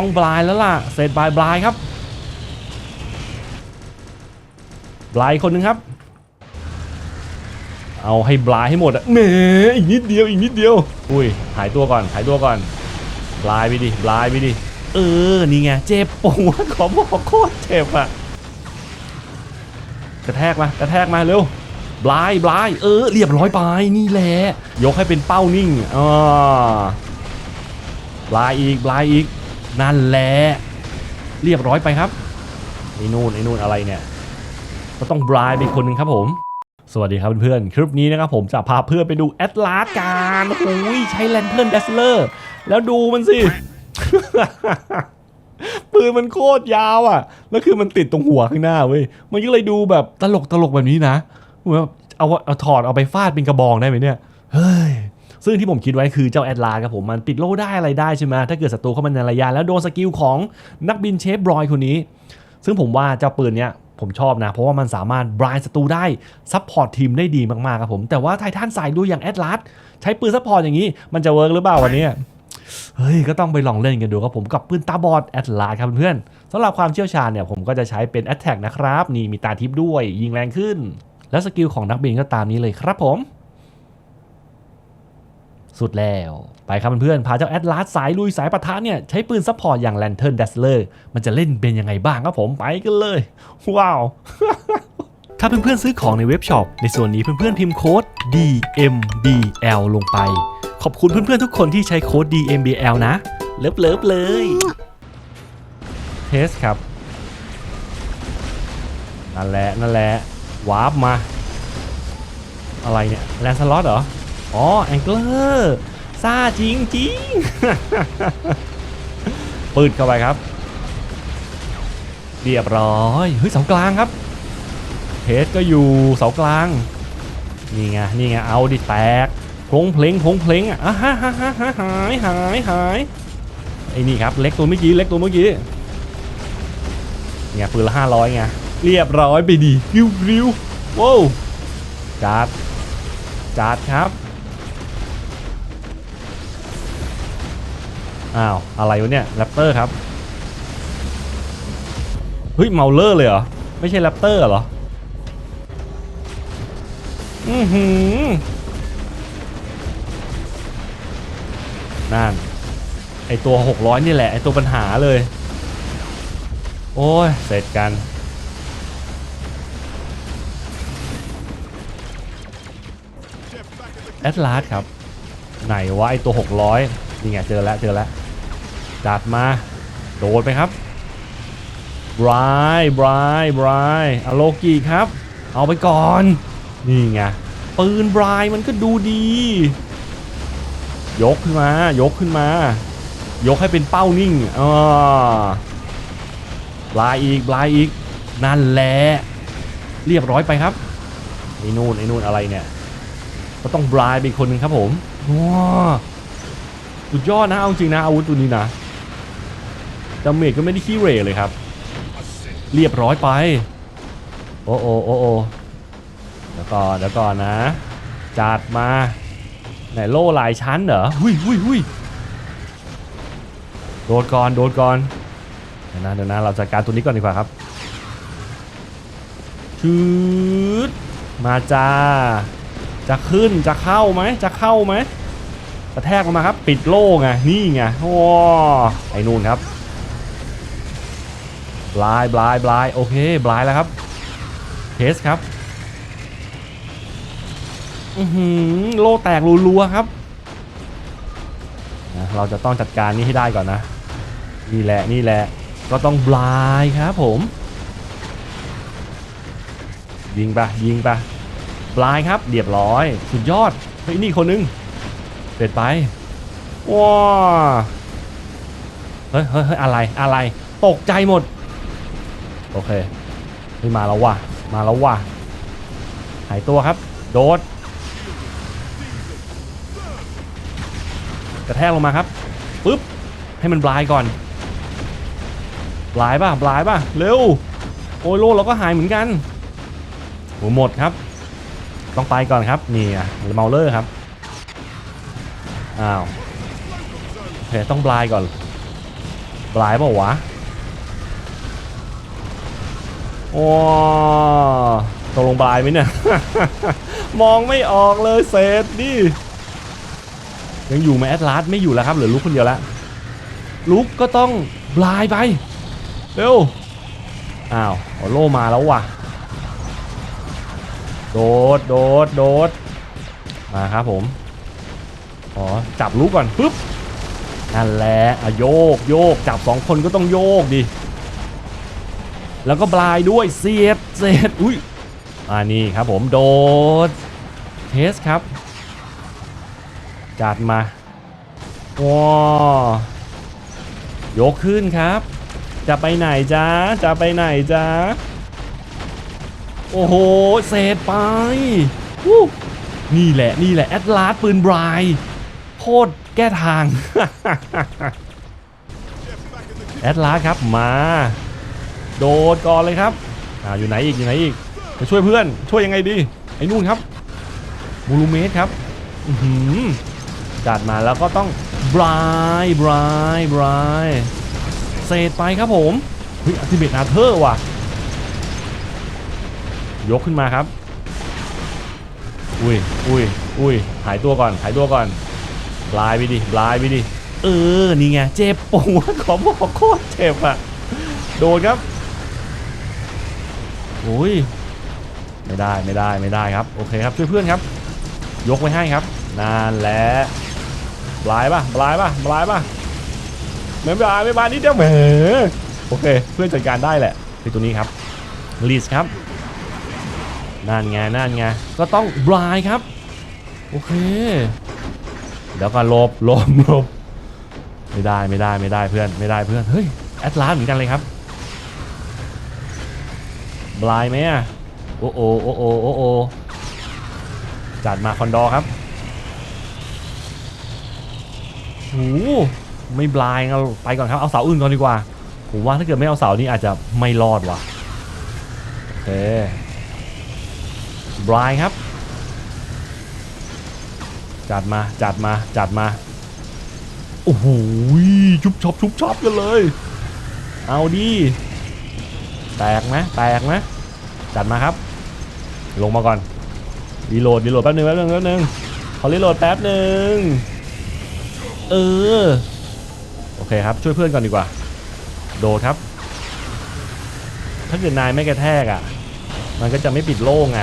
ต้องบลายแล้วล่ะ เสร็จบายบลายครับบลายคนหนึ่งครับ เอาให้บลายให้หมดอะแหมอีกนิดเดียวอีกนิดเดียว อุ้ยหายตัวก่อนหายตัวก่อนบลายไปดิบลายไปดิเออนี่ไงเจ็บปวดขอบอกโคตรเจ็บอะกระแทกมากระแทกมาเร็วบลายบลายเออเรียบร้อยไปนี่แหละยกให้เป็นเป้านิ่งอ่าบลายอีกบลายอีก นั่นแหละเรียบร้อยไปครับไอ้นู่นไอ้นู่นอะไรเนี่ย ก็ต้องบลายไปคนหนึ่งครับผม สวัสดีครับเพื่อนๆ คลิปนี้นะครับผมจะพาเพื่อนไปดูแอตลาสกันโอ้ยใช้แลนเทิร์นเดสเลอร์แล้วดูมันสิ ปืนมันโคตรยาวอะ แล้วคือมันติดตรงหัวข้างหน้าเว้ย มันก็เลยดูแบบตลกตลกแบบนี้นะแบบเอาเอาถอดเอาไปฟาดเป็นกระบองได้ไหมเนี่ย เฮ้ย ซึ่งที่ผมคิดไว้คือเจ้าแอดลาครับผมมันปิดโล่ได้อะไรได้ใช่ไหมถ้าเกิดศัตรูเข้ามาในระยะแล้วโดนสกิลของนักบินเชฟบรอยคนนี้ ซึ่งผมว่าเจ้าปืนเนี้ยผมชอบนะ เพราะว่ามันสามารถบรายศัตรูได้ซัพพอร์ตทีมได้ดีมากๆครับผม แต่ว่าไททันสายดูอย่างแอดลาสใช้ปืนซัพพอร์ตอย่างนี้ มันจะเวิร์กหรือเปล่าวันนี้เฮ้ย ก็ต้องไปลองเล่นกันดูครับผมกับปืนตาบอดแอดลาสครับเพื่อนๆสำหรับความเชี่ยวชาญเนี่ยผมก็จะใช้เป็นแอตแทกนะครับ นี่มีตาทิพย์ด้วยยิงแรงขึ้น แล้วสกิลของนักบินก็ตามนี้เลยครับผม สุดแล้ว ไปครับเพื่อนๆพาเจ้าแอดลาสสายลุยสายปะทะเนี่ย ใช้ปืนซัพพอร์ตอย่างแลนเทิร์นเดสเลอร์มันจะเล่นเป็นยังไงบ้างครับผมไปกันเลย ว้าว ถ้าเพื่อนๆซื้อของในเว็บช็อปในส่วนนี้เพื่อนๆพิมพ์โค้ด DMBL ลงไป ขอบคุณเพื่อนๆทุกคนที่ใช้โค้ด DMBL นะ เลิฟเลิฟๆเลยเทสครับนั่นแหละนั่นแหละวาร์ปมา อะไรเนี่ยแลนสล็อตเหรอ อ๋อแองเกอร์ซ่าจริงจริงปืดเข้าไปครับ เรียบร้อยเฮ้ยเสากลางครับเทสก็อยู่เสากลางนี่ไงนี่ไงเอาดิแตกพงเพลงพงเพลงอะอะฮะฮะฮะฮะหายหายหายไอ้นี่ครับเล็กตัวเมื่อกี้เล็กตัวเมื่อกี้เนี่ยปืนละห้าร้อยไงเรียบร้อยไปดีริ้วริวว้าวจัดจัดครับ อ้าว อะไรวะเนี่ยแรปเตอร์ครับ เฮ้ยเมาเลอร์เลยเหรอ ไม่ใช่แรปเตอร์เหรอ อือหือนั่น ไอตัว 600 นี่แหละ ไอตัวปัญหาเลย โอ้ย เสร็จกัน แอดลาสครับ ไหนวะไอตัว 600 นี่ไง เจอแล้ว เจอแล้ว จัดมา โดดไปครับบรายบรายบรายอโลกีครับ เอาไปก่อน นี่ไง ปืนบรายมันก็ดูดี ยกขึ้นมา ยกขึ้นมา ยกให้เป็นเป้านิ่งอ่าบลายอีกบลายอีก นั่นแหละ เรียบร้อยไปครับ ไอ้นู่นไอ้นู่นอะไรเนี่ย ก็ต้องบลายเป็นคนหนึ่งครับผมว้าสุดยอดนะ เอาจริงนะอาวุธตัวนี้นะ ดาเมจก็ไม่ได้ขี้เหร่เลยครับ เรียบร้อยไป โอ้โอโอ้โอเดี๋ยวก่อนเดี๋ยวก่อนนะ จัดมา ไหนโล่หลายชั้นเหรอหุยหุยหุยโดดก่อน โดดก่อนเดี๋ยวนะเดี๋ยวนะ เราจัดการตัวนี้ก่อนดีกว่าครับชืดมาจ้า จะขึ้น จะเข้าไหม จะเข้าไหมกระแทกลงมาครับ ปิดโล่ไง นี่ไง โอ้ไอ้นู่นครับ บลายบลายบลายโอเคบลายแล้วครับเทสครับอือหือโลแตกรัวๆครับนะเราจะต้องจัดการนี้ให้ได้ก่อนนะ นี่แหละนี่แหละก็ต้องบลายครับผม ยิงปะยิงปะบลายครับเรียบร้อย สุดยอดเฮ้ยนี่คนนึงเสร็จไปว้าเฮ้ยเฮ้ยเฮ้ยอะไรอะไร ตกใจหมด โอเคเฮ้ยมาแล้วว่ะ มาแล้วว่ะ หายตัวครับ โดด กระแทกลงมาครับ ปึ๊บ ให้มันบลายก่อน บลายป่ะ บลายป่ะ เร็ว โอ้ยโลเราก็หายเหมือนกันโหหมดครับ ต้องไปก่อนครับ นี่อะเมาเลอร์ครับ อ้าวโอเคต้องบลายก่อน บลายเปล่าวะ โอ้ตกลงบายไหมเนี่ย มองไม่ออกเลยเศษดิยังอยู่ไหมแอดลาสไม่อยู่แล้วครับเหลือลุกคนเดียวแล้วลุกก็ต้องบลายไป เร็ว อ้าวโอโลมาแล้วว่ะ โดดโดดโดดมาครับผมขอจับลูกก่อนปุ๊บนั่นแหละอะโยกโยกจับสองคนก็ต้องโยกดิ แล้วก็บลายด้วยเสียดเสียดอุ้ยอ่านี่ครับผมโดดเทสครับ จัดมาว้ายกขึ้นครับ จะไปไหนจ๊ะจะไปไหนจ๊ะโอ้โหเศษไปวู้นี่แหละนี่แหละแอดลาสปืนบรายโคตรแก้ทาง แอดลาสครับมา โดดก่อนเลยครับอ่าอยู่ไหนอีกอยู่ไหนอีกจะช่วยเพื่อนช่วยยังไงดีไอ้นู่นครับบูลูเมสครับอือหือจัดมาแล้วก็ต้องบรายบรายบรายเศษไปครับผมเฮ้ยอัติเมทอาเธอร์ว่ะ ยกขึ้นมาครับ อุ้ยอุ้ยอุ้ยหายตัวก่อนหายตัวก่อนบลายไปดิบลายไปดิเออ นี่ไง เจ็บปวดขอบอกโคตรเจ็บอะโดนครับ อ้ยไม่ได้ไม่ได้ไม่ได้ครับโอเคครับช่วยเพื่อนครับ ยกไว้ให้ครับนั่นแหละบลายป่ะบลายป่ะบลายป่ะไม่บลายไม่บลายนิดเดียวแหมโอเค เพื่อนจัดการได้แหละคือตัวนี้ครับลีสครับนั่นไงนั่นไงก็ต้องบลายครับโอเคเดี๋ยวก็ลบลบลบไม่ได้ไม่ได้ไม่ได้เพื่อนไม่ได้เพื่อนเฮ้ยแอตลาสเหมือนกันเลยครับ บลายไหมอะโอ้โอโอ้โอโอ้โอจัดมาคอนดอครับโอ้ไม่บลายเราไปก่อนครับเอาเสาอื่นก่อนดีกว่าผมว่าถ้าเกิดไม่เอาเสานี้อาจจะไม่รอดว่ะโอเคบรายครับ จัดมาจัดมาจัดมาโอ้โหชุบชอบชุบชอบกันเลย เอาดิ แตกไหมแตกไหมจัดมาครับ ลงมาก่อนรีโหลดรีโหลดแป๊บนึงแป๊บนึงแป๊บนึงขอรีโหลดแป๊บนึงเออโอเคครับช่วยเพื่อนก่อนดีกว่า โดดครับ ถ้าเกิดนายไม่กระแทกอะ มันก็จะไม่ปิดโล่งไง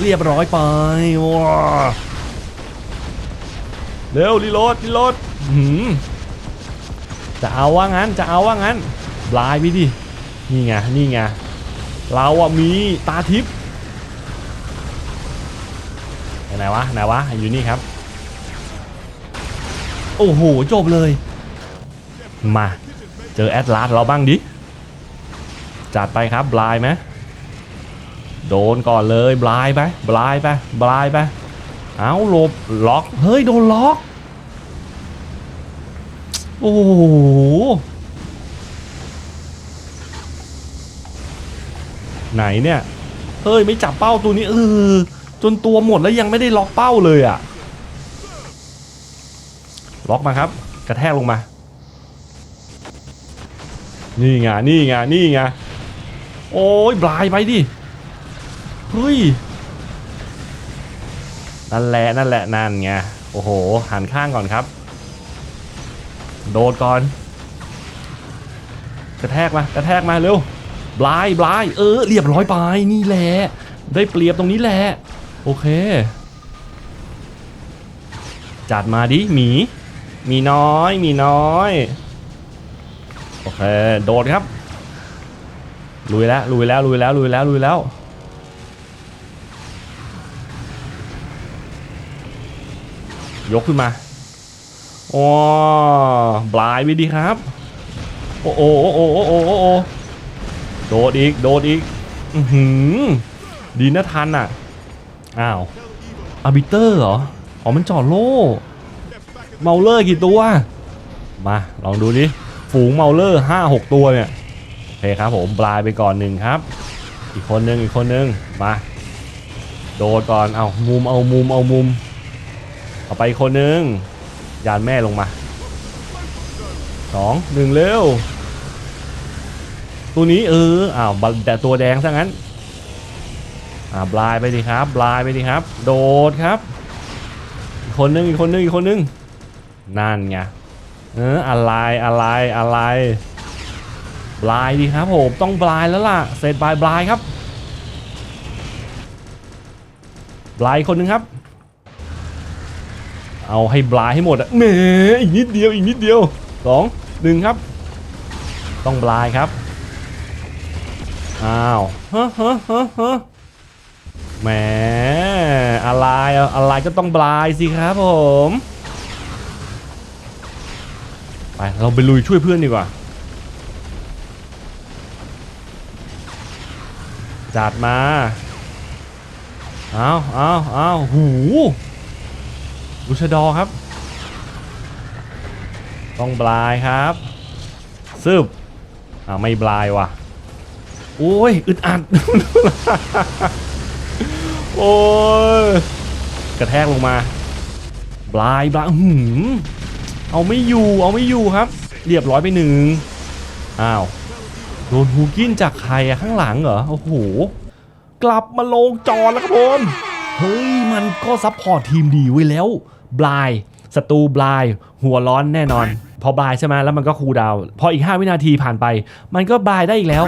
เรียบร้อยไปว้าเร็วรีโหลดรีโหลดหืมจะเอาว่างั้นจะเอาว่างั้นบลายไปดิ นี่ไง นี่ไง เราอะมีตาทิพย์ไหนวะ ไหนวะ อยู่นี่ครับ โอ้โห จบเลย มา เจอแอดลาสเราบ้างดิ จัดไปครับ บลายไหมโดนก่อนเลย บลายไป บลายไป บลายไป เอาหลบ ล็อก เฮ้ย โดนล็อก โอ้โห ไหนเนี่ยเฮ้ยไม่จับเป้าตัวนี้เออจนตัวหมดแล้วยังไม่ได้ล็อกเป้าเลยอะล็อกมาครับ กระแทกลงมา นี่ไงนี่ไงนี่ไงโอ้ยบลายไปดิเฮ้ยนั่นแหละนั่นแหละนั่นไงโอ้โหหันข้างก่อนครับ โดดก่อน กระแทกมากระแทกมาเร็ว บลายบลายเออเรียบร้อยไปนี่แหละได้เปรียบตรงนี้แหละโอเค จัดมาดิหมีมีน้อยมีน้อยโอเคโดดครับลุยแล้วลุยแล้วลุยแล้วลุยแล้วลุยแล้วยกขึ้นมาโอ้บลายไปดีครับ โอ้โอ้โอ้โอ้โอ้โอ้ โดดอีก โดดอีก อือหือ ดีนะทันอะ อ้าวอาร์บิเตอร์เหรอ อ๋อ มันจอดโล่ เมาเลอร์กี่ตัว มา ลองดูดิ ฝูงเมาเลอร์ห้าหกตัวเนี่ยโอเคครับผมบลายไปก่อนหนึ่งครับ อีกคนนึงอีกคนนึง มา โดดก่อน เอามุม เอามุม เอามุม เอาไปคนนึง ยานแม่ลงมาสองหนึ่งเร็ว ตัวนี้เอออ้าวแต่ตัวแดงซะงั้นอ่าบลายไปดิครับบลายไปดิครับ โดดครับอีกคนนึงอีกคนนึงอีกคนนึงนั่นไงเอออะไรอะไรอะไรบลายดีครับผมต้องบลายแล้วล่ะเสร็จบลายบลายครับบลายคนหนึงครับ เอาให้บลายให้หมดอะแหมอีกนิดเดียวอีกนิดเดียวสองหนึ่งครับ ต้องบลายครับ อ้าวเฮ้อเฮ้อเฮ้อเฮ้อแหมอะไรอะอะไรก็ต้องบลายสิครับผมไปเราไปลุยช่วยเพื่อนดีกว่า จัดมาเอาเอาเอาหูลูชดอครับ ต้องบลายครับซึบอ่าไม่บลายว่ะ โอ้ยอึดอัดโอ้ยกระแทกลงมาบลายบลายอื้อหืมเอาไม่อยู่เอาไม่อยู่ครับ เรียบร้อยไปหนึ่งอ้าวโดนฮูกินจากใครอะข้างหลังเหรอโอ้โหกลับมาลงจอแล้วครับผมเฮ้ยมันก็ซัพพอร์ตทีมดีไว้แล้วบลายศัตรูบลายหัวร้อนแน่นอน พอบลายใช่ไหมแล้วมันก็คูดาว พออีก 5 วินาทีผ่านไป มันก็บลายได้อีกแล้ว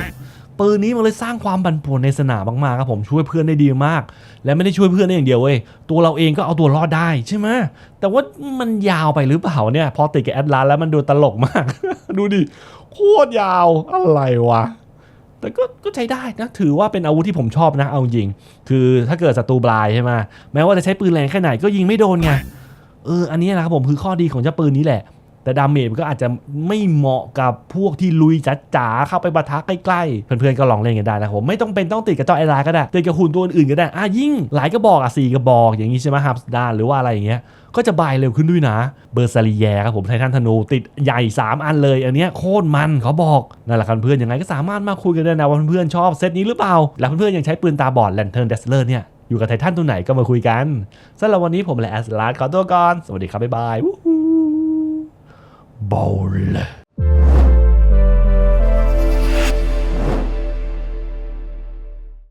ปืนนี้มันเลยสร้างความบันป่วนในสนามมากๆครับผมช่วยเพื่อนได้ดีมาก และไม่ได้ช่วยเพื่อนได้อย่างเดียวเว้ยตัวเราเองก็เอาตัวรอดได้ใช่ไหมแต่ว่ามันยาวไปหรือเปล่าเนี่ยพอติดกับแอดลานแล้วมันดูตลกมาก ดูดิโคตรยาวอะไรวะแต่ก็ก็ใช้ได้นะ ถือว่าเป็นอาวุธที่ผมชอบนะ เอาจริง คือถ้าเกิดศัตรูบลายใช่ไหมแม้ว่าจะใช้ปืนแรงแค่ไหนก็ยิงไม่โดนไงเอออันนี้นะครับผมคือข้อดีของเจ้าปืนนี้แหละ แต่ดาเมจมันก็อาจจะไม่เหมาะกับพวกที่ลุยจ๋าๆเข้าไปปะทะใกล้ๆ เพื่อนๆก็ลองเล่นกันได้นะผมไม่ต้องเป็นต้องติดกับเจ้าไอรายก็ได้ติดกับหุ่นตัวอื่นก็ได้อะยิ่งหลายกระบอกอะสี่กระบอกอย่างนี้ใช่ไหมฮับดานหรือว่าอะไรอย่างเงี้ยก็จะบายเร็วขึ้นด้วยนะ เบอร์ซาลีแยครับผมไททันธนูติดใหญ่ 3 อันเลย อันเนี้ยโคตรมันเขาบอกนั่นแหละครับเพื่อนยังไงก็สามารถมาคุยกันได้นะว่าเพื่อนๆชอบเซตนี้หรือเปล่า แล้วเพื่อนๆยังใช้ปืนตาบอดแลนเทิร์นเดสเลอร์เนี่ยอยู่กับไททันตัวไหนก็มาคุยกันสำหรับวันนี้ผมและแอสลาดขอตัวก่อนสวัสดีครับบ๊ายบาย วู้ฮู้บอล